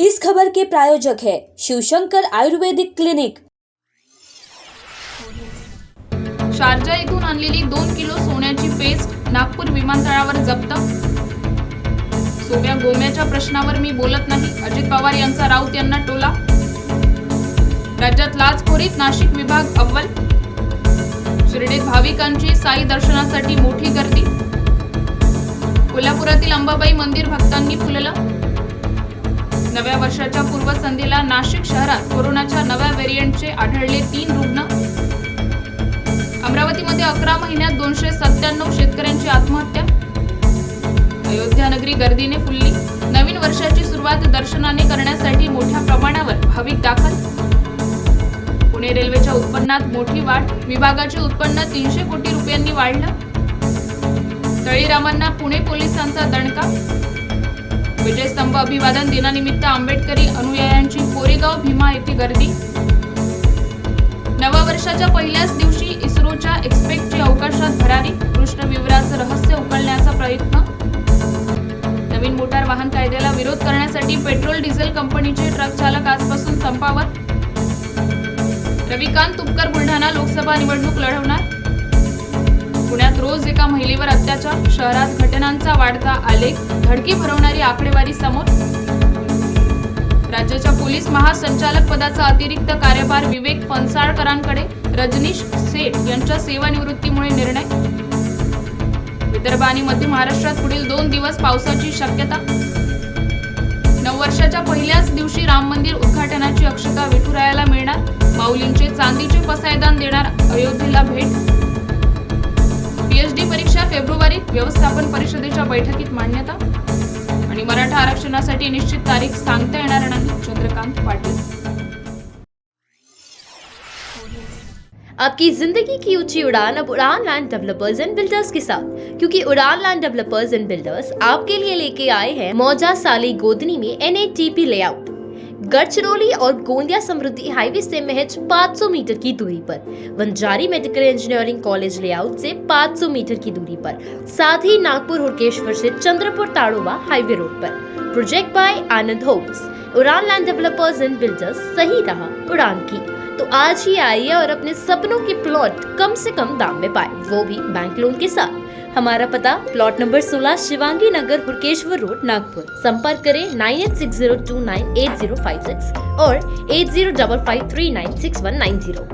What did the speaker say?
इस खबर के प्रायोजक है शिवशंकर आयुर्वेदिक क्लिनिक। शारजा येथून आणलेली दोन किलो सोन्याची पेस्ट नागपूर विमानतळावर जप्त? सोप्या गोम्याच्या प्रश्नावर मी बोलत नाही अजित पवार यांचा राऊत यांना टोला? राज्यात लाचखोरीत नाशिक विभाग अव्वल? शिर्डीत भाविकांची साई दर्शनासाठी मोठी गर्दी? कोल्हापुरातील अंबाबाई मंदिर भक्तांनी फुललं? नव्या वर्षाच्या पूर्वसंध्येला नाशिक शहरात कोरोनाच्या नव्या व्हेरियंटचे आढळले तीन रुग्ण. अमरावतीमध्ये अकरा महिन्यात दोनशे सत्त्याण्णव शेतकऱ्यांची आत्महत्या. अयोध्या नगरी गर्दीने फुलली. नवीन वर्षाची सुरुवात दर्शनाने करण्यासाठी मोठ्या प्रमाणावर भाविक दाखल. पुणे रेल्वेच्या उत्पन्नात मोठी वाढ. विभागाचे उत्पन्न तीनशे कोटी रुपयांनी वाढलं. तळीरामांना पुणे पोलिसांचा दणका. विजयस्तंभ अभिवादन दिनानिमित्त आंबेडकरी अनुयायांची कोरेगाव भीमा येथे गर्दी. नव्या वर्षाच्या पहिल्याच दिवशी इस्रोच्या एक्सपेक्टची अवकाशात भरारी कृष्णविवराचं रहस्य उकळण्याचा प्रयत्न. नवीन मोटार वाहन कायद्याला विरोध करण्यासाठी पेट्रोल डिझेल कंपनीचे ट्रक चालक आजपासून संपावर. रविकांत तुपकर बुलढाणा लोकसभा निवडणूक लढवणार. पुण्यात रोज एका महिलेवर अत्याचार शहरात घटनांचा वाढता आलेख धडकी भरवणारी आकडेवारी समोर. राज्याच्या पोलीस महासंचालक पदाचा अतिरिक्त कार्यभार विवेक फणसाळकरांकडे रजनीश सेठ यांच्या सेवानिवृत्तीमुळे निर्णय. विदर्भ आणि मध्य महाराष्ट्रात पुढील दोन दिवस पावसाची शक्यता. नववर्षाच्या पहिल्याच दिवशी राम मंदिर उद्घाटनाची अक्षता विठुरायाला मिळणार. माऊलींचे चांदीचे पसायदान देणार अयोध्येला भेट. डी परीक्षा फेब्रुवारीत व्यवस्थापन परिषदेच्या बैठकीत मान्यता आणि मराठा आरक्षणासाठी निश्चित तारीख सांगता येणार नाही चंद्रकांत पाटील. आपकी जिंदगी की ऊंची उड़ान अब Udaan land developers and builders के साथ। क्योंकि उड़ान लैंड डेवलपर्स एंड बिल्डर्स आपके लिए लेके आए हैं मौजा साली गोदनी में एन लेआउट गढ़चिरौली और गोंदिया समृद्धि हाईवे से महज 500 मीटर की दूरी पर। Wanjari medical engineering college layout से 500 मीटर की दूरी पर। साथ ही नागपुर हुड़केश्वर से Chandrapur Tadoba highway road per. Project by Anand homes Udaan land developers and builders सही रहा उड़ान की। तो आज ही आइए और अपने सपनों के प्लॉट कम से कम दाम में पाए। वो भी बैंक लोन के साथ। हमारा पता plot number 16 Shivangi Nagar Hurkeshwar road Nagpur. संपर्क करें nine eight six zero two nine eight zero five six और eight zero double five three nine six one nine zero.